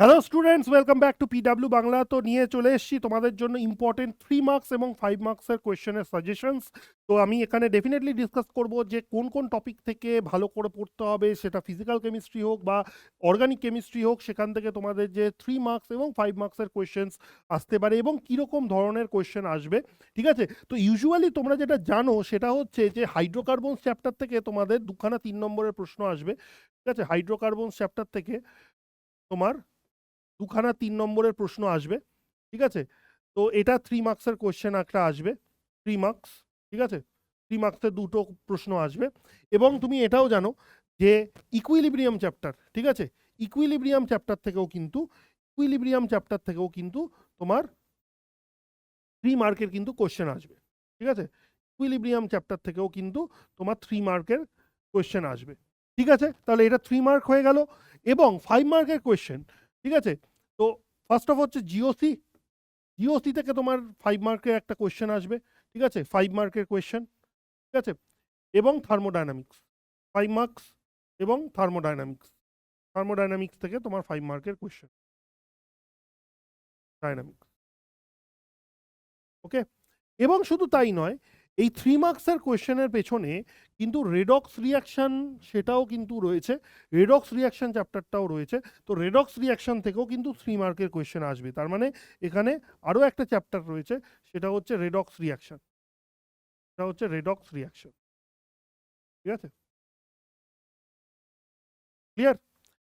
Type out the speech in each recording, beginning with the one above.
Hello students welcome back to PW Bangla তো নিয়ে চলে এসেছি তোমাদের জন্য ইম্পর্টেন্ট থ্রি মার্কস এবং ফাইভ মার্কসের কোয়েশ্চেনের সাজেশনস তো আমি এখানে ডেফিনেটলি ডিসকাস করব যে কোন কোন টপিক থেকে ভালো করে পড়তে হবে, সেটা ফিজিক্যাল কেমিস্ট্রি হোক বা অর্গানিক কেমিস্ট্রি হোক, সেখান থেকে তোমাদের যে থ্রি মার্কস এবং ফাইভ মার্কসের কোয়েশ্চেন্স আসতে পারে এবং কীরকম ধরনের কোয়েশ্চেন আসবে, ঠিক আছে? তো ইউজুয়ালি তোমরা যেটা জানো, সেটা হচ্ছে যে হাইড্রোকার্বনস চ্যাপ্টার থেকে তোমাদের দুখানা তিন নম্বরের প্রশ্ন আসবে, ঠিক আছে? হাইড্রোকার্বনস চ্যাপ্টার থেকে তোমার দুখানা তিন নম্বরের প্রশ্ন আসবে, ঠিক আছে? তো এটা থ্রি মার্কসের কোয়েশ্চেন একটা আসবে থ্রি মার্কস ঠিক আছে? থ্রি মার্কসের দুটো প্রশ্ন আসবে এবং তুমি এটাও জানো যে ইকুইলিব্রিয়াম চ্যাপ্টার ঠিক আছে? ইকুইলিব্রিয়াম চ্যাপ্টার থেকেও কিন্তু ইকুইলিব্রিয়াম চ্যাপ্টার থেকেও কিন্তু তোমার থ্রি মার্কের কিন্তু কোয়েশ্চেন আসবে, ঠিক আছে? ইকুইলিব্রিয়াম চ্যাপ্টার থেকেও কিন্তু তোমার থ্রি মার্কের কোয়েশ্চেন আসবে, ঠিক আছে? তাহলে এটা থ্রি মার্ক হয়ে গেল এবং ফাইভ মার্কের কোয়েশ্চেন ঠিক আছে? তো ফার্স্ট অফ হচ্ছে জিওসি জিওসি থেকে তোমার ফাইভ মার্কের একটা কোয়েশ্চেন আসবে, ঠিক আছে? ফাইভ মার্কের কোয়েশ্চেন ঠিক আছে? এবং থার্মোডাইনামিক্স ফাইভ মার্কস এবং থার্মোডাইনামিক্স থার্মোডাইনামিক্স থেকে তোমার ফাইভ মার্কের কোয়েশ্চেন ডাইনামিক্স ওকে এবং শুধু তাই নয় এই থ্রি মার্কসের কোয়েশ্চেনের পেছনে কিন্তু রেডক্স রিয়াকশন সেটাও কিন্তু রয়েছে। রেডক্স রিয়াকশন চ্যাপ্টারটাও রয়েছে। তো রেডক্স রিয়াকশন থেকেও কিন্তু থ্রি মার্কের কোয়েশ্চেন আসবে। তার মানে এখানে আরও একটা চ্যাপ্টার রয়েছে, সেটা হচ্ছে রেডক্স রিয়াকশন সেটা হচ্ছে রেডক্স রিয়াকশন ঠিক আছে? ক্লিয়ার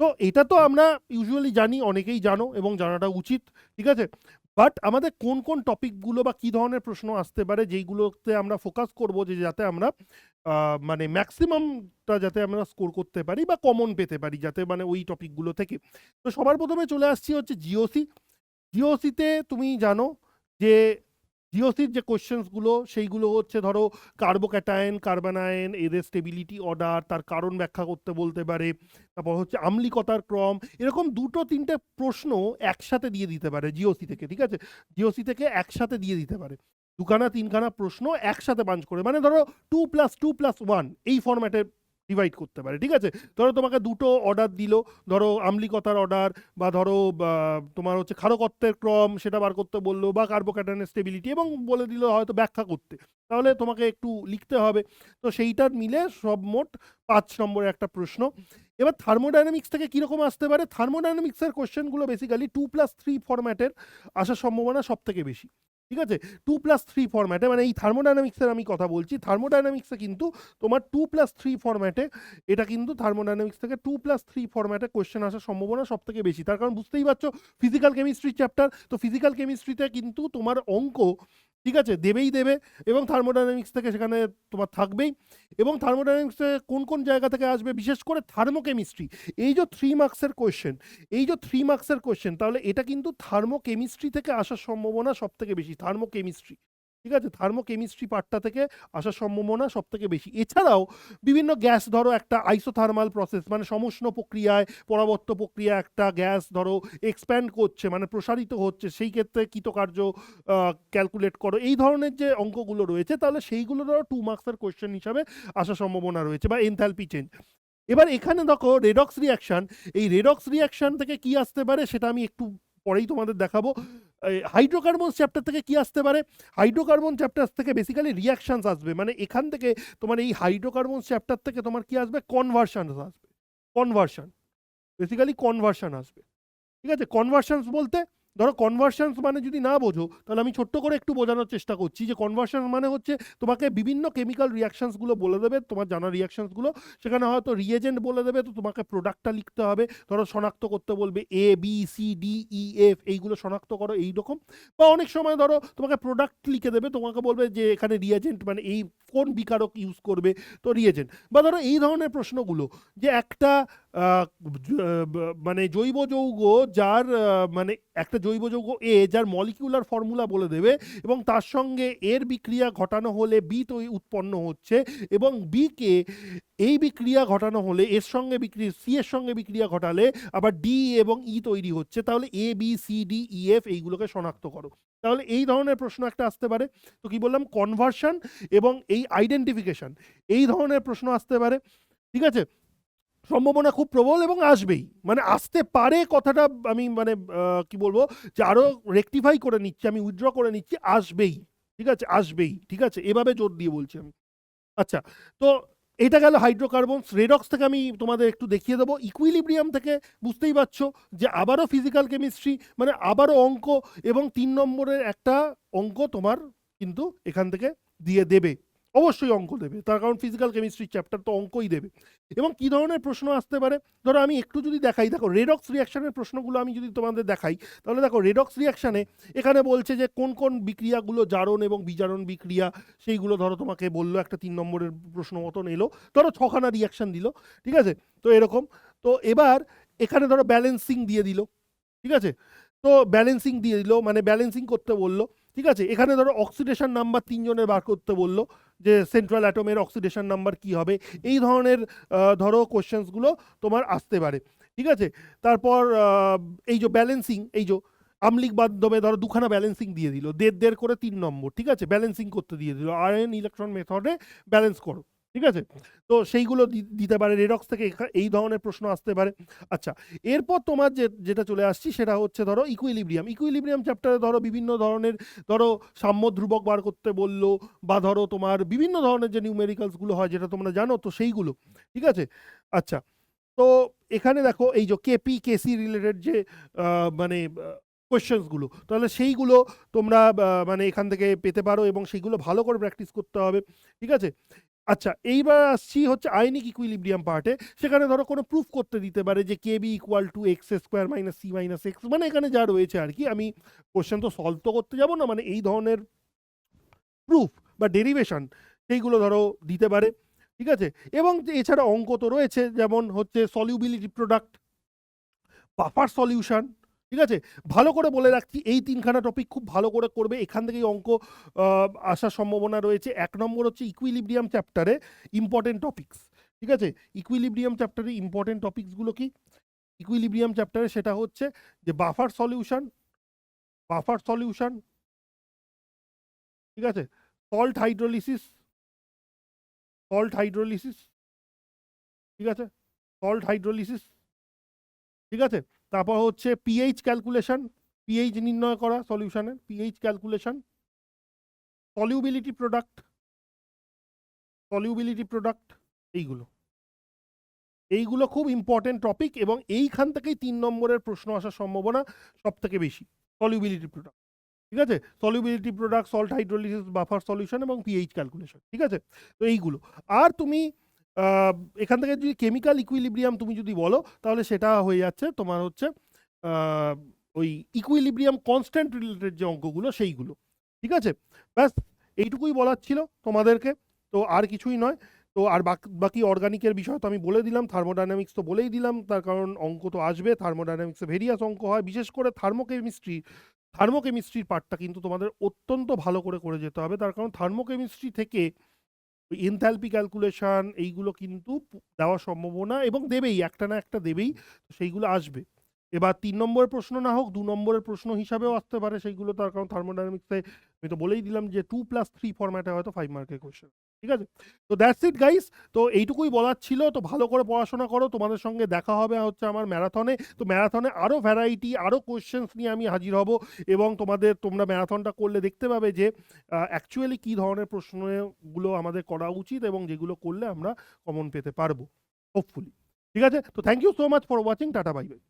তো এটা তো আমরা ইউজুয়ালি জানি, অনেকেই জানো এবং জানাটা উচিত। ঠিক আছে? বাট আমাদের কোন কোন টপিকগুলো বা কী ধরনের প্রশ্ন আসতে পারে যেইগুলোতে আমরা ফোকাস করব যে যাতে আমরা মানে ম্যাক্সিমামটা যাতে আমরা স্কোর করতে পারি বা কমন পেতে পারি যাতে মানে ওই টপিকগুলো থেকে। তো সবার প্রথমে চলে আসছি হচ্ছে জিওসি জিওসিতে তুমি জানো যে জিওসির যে কোশ্চেন্সগুলো সেইগুলো হচ্ছে ধরো কার্বোক্যাটায়ন কার্বানায়ন এদের স্টেবিলিটি অর্ডার তার কারণ ব্যাখ্যা করতে বলতে পারে, তারপর হচ্ছে আম্লিকতার ক্রম, এরকম দুটো তিনটে প্রশ্ন একসাথে দিয়ে দিতে পারে জিওসি থেকে, ঠিক আছে? জিওসি থেকে একসাথে দিয়ে দিতে পারে। দুখানা তিনখানা প্রশ্ন একসাথে বাঞ্চ করে মানে ধরো two plus two plus one এই ফরম্যাটে ডিভাইড করতে পারে, ঠিক আছে? ধরো তোমাকে দুটো অর্ডার দিল, ধরো আম্লিকতার অর্ডার বা ধরো তোমার হচ্ছে ক্ষারকত্বের ক্রম সেটা বার করতে বলল বা কার্বোক্যাটানের স্টেবিলিটি এবং বলে দিল হয়তো ব্যাখ্যা করতে। তাহলে তোমাকে একটু লিখতে হবে। তো সেইটার মিলে সব মোট পাঁচ নম্বরের একটা প্রশ্ন। এবার থার্মোডাইনামিক্স থেকে কীরকম আসতে পারে? থার্মোডাইনামিক্সের কোশ্চেনগুলো বেসিক্যালি টু প্লাস থ্রি ফরম্যাটের আসার সম্ভাবনা সব থেকে বেশি। ঠিক আছে? টু প্লাস থ্রি ফরম্যাটে মানে এই থার্মোডাইনামিক্সের আমি কথা বলছি। থার্মোডাইনামিক্সে কিন্তু তোমার টু প্লাস থ্রি ফরম্যাটে এটা কিন্তু থার্মোডাইনামিক্স থেকে টু প্লাস থ্রি ফরম্যাটে কোয়েশ্চেন আসার সম্ভাবনা সব থেকে বেশি। তার কারণ বুঝতেই পারছ ফিজিক্যাল কেমিস্ট্রির চ্যাপ্টার তো ফিজিক্যাল কেমিস্ট্রিতে কিন্তু তোমার অঙ্ক ঠিক আছে? দেবেই দেবে এবং থার্মোডাইনামিক্স থেকে সেখানে তোমার থাকবেই। এবং থার্মোডাইনামিক্সে কোন কোন জায়গা থেকে আসবে? বিশেষ করে থার্মোকেমিস্ট্রি এই যে থ্রি মার্কসের কোয়েশ্চেন এই যে থ্রি মার্ক্সের কোয়েশ্চেন তাহলে এটা কিন্তু থার্মোকেমিস্ট্রি থেকে আসার সম্ভাবনা সব থেকে বেশি থার্মোকেমিস্ট্রি ঠিক আছে? থার্মোকেমিস্ট্রি পার্টটা থেকে আসার সম্ভাবনা সব থেকে বেশি। এছাড়াও বিভিন্ন গ্যাস, ধরো একটা আইসোথার্মাল প্রসেস মানে সমষ্ণ প্রক্রিয়ায়, পরাবর্ত প্রক্রিয়া একটা গ্যাস, ধরো এক্সপ্যান্ড করছে মানে প্রসারিত হচ্ছে, সেই ক্ষেত্রে কৃতকার্য ক্যালকুলেট করো। এই ধরনের যে অঙ্কগুলো রয়েছে, তাহলে সেইগুলো ধরো টু মার্কসের কোয়েশ্চেন হিসাবে আসার সম্ভাবনা রয়েছে, বা এনথ্যালপি চেঞ্জ এবার এখানে দেখো রেডক্স রিয়াকশন এই রেডক্স রিয়াকশন থেকে কি আসতে পারে, সেটা আমি একটু পরেই তোমাদের দেখাবো। হাইড্রোকার্বন চ্যাপ্টার থেকে কি আসতে পারে? হাইড্রোকার্বন চ্যাপ্টার থেকে বেসিক্যালি রিয়াকশনস আসবে। মানে এখান থেকে তোমার এই হাইড্রোকার্বন চ্যাপ্টার থেকে তোমার কি আসবে? কনভার্সন আসবে। কনভার্সন বেসিক্যালি কনভার্সন আসবে। ঠিক আছে? কনভার্সান্স বলতে ধরো কনভার্সনস মানে যদি না বোঝো, তাহলে আমি ছোট্ট করে একটু বোঝানোর চেষ্টা করছি যে কনভার্সন মানে হচ্ছে তোমাকে বিভিন্ন কেমিক্যাল রিয়াকশানসগুলো বলে দেবে, তোমার জানা রিয়াকশানসগুলো সেখানে হয়তো রিয়েজেন্ট বলে দেবে, তো তোমাকে প্রোডাক্টটা লিখতে হবে। ধরো শনাক্ত করতে বলবে A B C D E F এইগুলো শনাক্ত করো এই রকম বা অনেক সময় ধরো তোমাকে প্রোডাক্ট লিখে দেবে, তোমাকে বলবে যে এখানে রিয়েজেন্ট মানে এই কোন বিকারক ইউজ করবে, তো রিয়েজেন্ট বা ধরো এই ধরনের প্রশ্নগুলো যে একটা মানে জৈব যৌগ যার মানে একটা জৈব যৌগ এ যার মলিকিউলার ফর্মুলা বলে দেবে, এবং তার সঙ্গে এর বিক্রিয়া ঘটানো হলে বি তৈরি উৎপন্ন হচ্ছে, এবং বিকে এই বিক্রিয়া ঘটানো হলে, এর সঙ্গে বিক্রিয়া সি এর সঙ্গে বিক্রিয়া ঘটালে আবার ডি এবং ই তৈরি হচ্ছে। তাহলে A B C D E F এইগুলোকে শনাক্ত করো। তাহলে এই ধরনের প্রশ্ন একটা আসতে পারে। তো কি বললাম? কনভার্সন এবং এই আইডেন্টিফিকেশন এই ধরনের প্রশ্ন আসতে পারে। ঠিক আছে? সম্ভাবনা খুব প্রবল এবং আসবেই। মানে আসতে পারে কথাটা আমি মানে কি বলব? যে আরও রেকটিফাই করে নিচ্ছি, আমি উইথড্র করে নিচ্ছি, আসবেই। ঠিক আছে? আসবেই। ঠিক আছে? এভাবে জোর দিয়ে বলছি আমি। আচ্ছা তো এটা গেল হাইড্রোকার্বনস রেডক্স থেকে আমি তোমাদের একটু দেখিয়ে দেবো। ইকুইলিব্রিয়াম থেকে বুঝতেই পারছ যে আবারও ফিজিক্যাল কেমিস্ট্রি মানে আবারও অঙ্ক এবং তিন নম্বরের একটা অঙ্ক তোমার কিন্তু এখান থেকে দিয়ে দেবে। অবশ্যই অঙ্ক দেবে। তার কারণ ফিজিক্যাল কেমিস্ট্রির চ্যাপ্টার তো অঙ্কই দেবে। এবং কি ধরনের প্রশ্ন আসতে পারে? ধরো আমি একটু যদি দেখাই, দেখো রেডক্স রিয়াকশনের প্রশ্নগুলো আমি যদি তোমাদের দেখাই, তাহলে দেখো রেডক্স রিয়াকশানে এখানে বলছে যে কোন কোন বিক্রিয়াগুলো জারণ এবং বিজারণ বিক্রিয়া, সেইগুলো ধরো তোমাকে বলল, একটা তিন নম্বরের প্রশ্ন মতন এলো। ধরো ছখানা রিয়াকশান দিল, ঠিক আছে? তো এরকম। তো এবার এখানে ধরো ব্যালেন্সিং দিয়ে দিল, ঠিক আছে? তো ব্যালেন্সিং দিয়ে দিল মানে ব্যালেন্সিং করতে বলল। ঠিক আছে? এখানে ধরো অক্সিডেশন নাম্বার তিনজনের বার করতে বলল যে সেন্ট্রাল অ্যাটমের অক্সিডেশন নাম্বার কি হবে? এই ধরনের ধরো কোশ্চেন্সগুলো তোমার আসতে পারে। ঠিক আছে? তারপর এই যে ব্যালেন্সিং এই যে আমলিক মাধ্যমে ধরো দুখানা ব্যালেন্সিং দিয়ে দিল। দেড় দেড় করে তিন নম্বর, ঠিক আছে? ব্যালেন্সিং করতে দিয়ে দিল। আয়ন ইলেকট্রন মেথডে ব্যালেন্স করো। ঠিক আছে? তো সেইগুলো দিতে পারে। রেডক্স থেকে এই ধরনের প্রশ্ন আসতে পারে। আচ্ছা এরপর তোমার যে, যেটা চলে আসছি সেটা হচ্ছে ধরো ইকুইলিব্রিয়াম ইকুইলিব্রিয়াম চ্যাপ্টারে ধরো বিভিন্ন ধরনের, ধরো সাম্য ধ্রুবক বার করতে বলল বা ধরো তোমার বিভিন্ন ধরনের যে নিউমেরিক্যালসগুলো হয় যেটা তোমরা জানো তো সেইগুলো, ঠিক আছে? আচ্ছা তো এখানে দেখো এই যে কেপি কেসি রিলেটেড যে মানে কোয়েশ্চেন্সগুলো তাহলে সেইগুলো তোমরা মানে এখান থেকে পেতে পারো এবং সেইগুলো ভালো করে প্র্যাকটিস করতে হবে, ঠিক আছে? আচ্ছা এইবার আসছি হচ্ছে আইনিক ইকুইলিব্রিয়াম পার্টে সেখানে ধরো কোনো প্রুফ করতে দিতে পারে যে K B equal to x square minus C minus x মানে এখানে যা রয়েছে আর কি। আমি কোশ্চেন তো সলভ তো করতে যাব না মানে এই ধরনের প্রুফ বা ডেরিভেশন সেইগুলো ধরো দিতে পারে, ঠিক আছে? এবং এছাড়া অঙ্ক তো রয়েছে, যেমন হচ্ছে সলিউবিলিটি প্রোডাক্ট বাফার সলিউশন ঠিক আছে? ভালো করে বলে রাখছি, এই তিনখানা টপিক খুব ভালো করে করবে। এখান থেকেই অঙ্ক আসার সম্ভাবনা রয়েছে। এক নম্বর হচ্ছে ইকুইলিব্রিয়াম চ্যাপ্টারে ইম্পর্টেন্ট টপিকস ঠিক আছে? ইকুইলিব্রিয়াম চ্যাপ্টারে ইম্পর্টেন্ট টপিকসগুলো কি? ইকুইলিব্রিয়াম চ্যাপ্টারে সেটা হচ্ছে যে বাফার সলিউশন বাফার সলিউশন ঠিক আছে? সল্ট হাইড্রোলিসিস সল্ট হাইড্রোলিসিস ঠিক আছে? সল্ট হাইড্রোলিসিস ঠিক আছে? তারপর হচ্ছে পিএইচ ক্যালকুলেশন পিএইচ নির্ণয় করা সলিউশনের pH calculation solubility product solubility product এইগুলো। এইগুলো খুব ইম্পর্টেন্ট টপিক এবং এইখান থেকেই তিন নম্বরের প্রশ্ন আসার সম্ভাবনা সব থেকে বেশি সলিউবিলিটি প্রোডাক্ট ঠিক আছে? Solubility product salt hydrolysis buffer solution এবং পিএইচ ক্যালকুলেশন ঠিক আছে? তো এইগুলো। আর তুমি এখান থেকে যদি কেমিক্যাল ইকুইলিব্রিয়াম তুমি যদি বলো, তাহলে সেটা হয়ে যাচ্ছে তোমার হচ্ছে ওই ইকুইলিব্রিয়াম কনস্ট্যান্ট রিলেটেড যে অঙ্কগুলো সেইগুলো। ঠিক আছে? ব্যাস, এইটুকুই বলার ছিল তোমাদেরকে। তো আর কিছুই নয়। তো আর বাক- অর্গানিকের বিষয় তো আমি বলে দিলাম থার্মোডাইনামিক্স তো বলেই দিলাম। তার কারণ অঙ্ক তো আসবে থার্মোডাইনামিক্সে ভেরিয়াস অঙ্ক হয়। বিশেষ করে থার্মোকেমিস্ট্রি থার্মোকেমিস্ট্রির পার্টটা কিন্তু তোমাদের অত্যন্ত ভালো করে করে যেতে হবে। তার কারণ থার্মোকেমিস্ট্রি থেকে এনথ্যালপি ক্যালকুলেশন এইগুলো কিন্তু দেওয়া দেওয়ার সম্ভাবনা এবং দেবেই, একটা না একটা দেবেই সেইগুলো আসবে। এবার তিন নম্বরের প্রশ্ন না হোক, দু নম্বরের প্রশ্ন হিসাবেও আসতে পারে সেইগুলো তার কারণ থার্মোডাইনামিক্সে আমি তো বলেই দিলাম যে টু প্লাস থ্রি ফরম্যাটে হয়তো ফাইভ মার্কের কোয়েশ্চেন ঠিক আছে? তো দ্যাটস ইট গাইস তো এইটুকুই বলার ছিল। তো ভালো করে পড়াশোনা করো। তোমাদের সঙ্গে দেখা হবে হচ্ছে আমার ম্যারাথনে। তো ম্যারাথনে আরও ভ্যারাইটি আরও কোয়েশ্চেন্স নিয়ে আমি হাজির হব এবং তোমাদের, তোমরা ম্যারাথনটা করলে দেখতে পাবে যে অ্যাকচুয়ালি কী ধরনের প্রশ্নগুলো আমাদের করা উচিত এবং যেগুলো করলে আমরা কমন পেতে পারব হোপফুলি ঠিক আছে? তো thank you so much for watching tata bye bye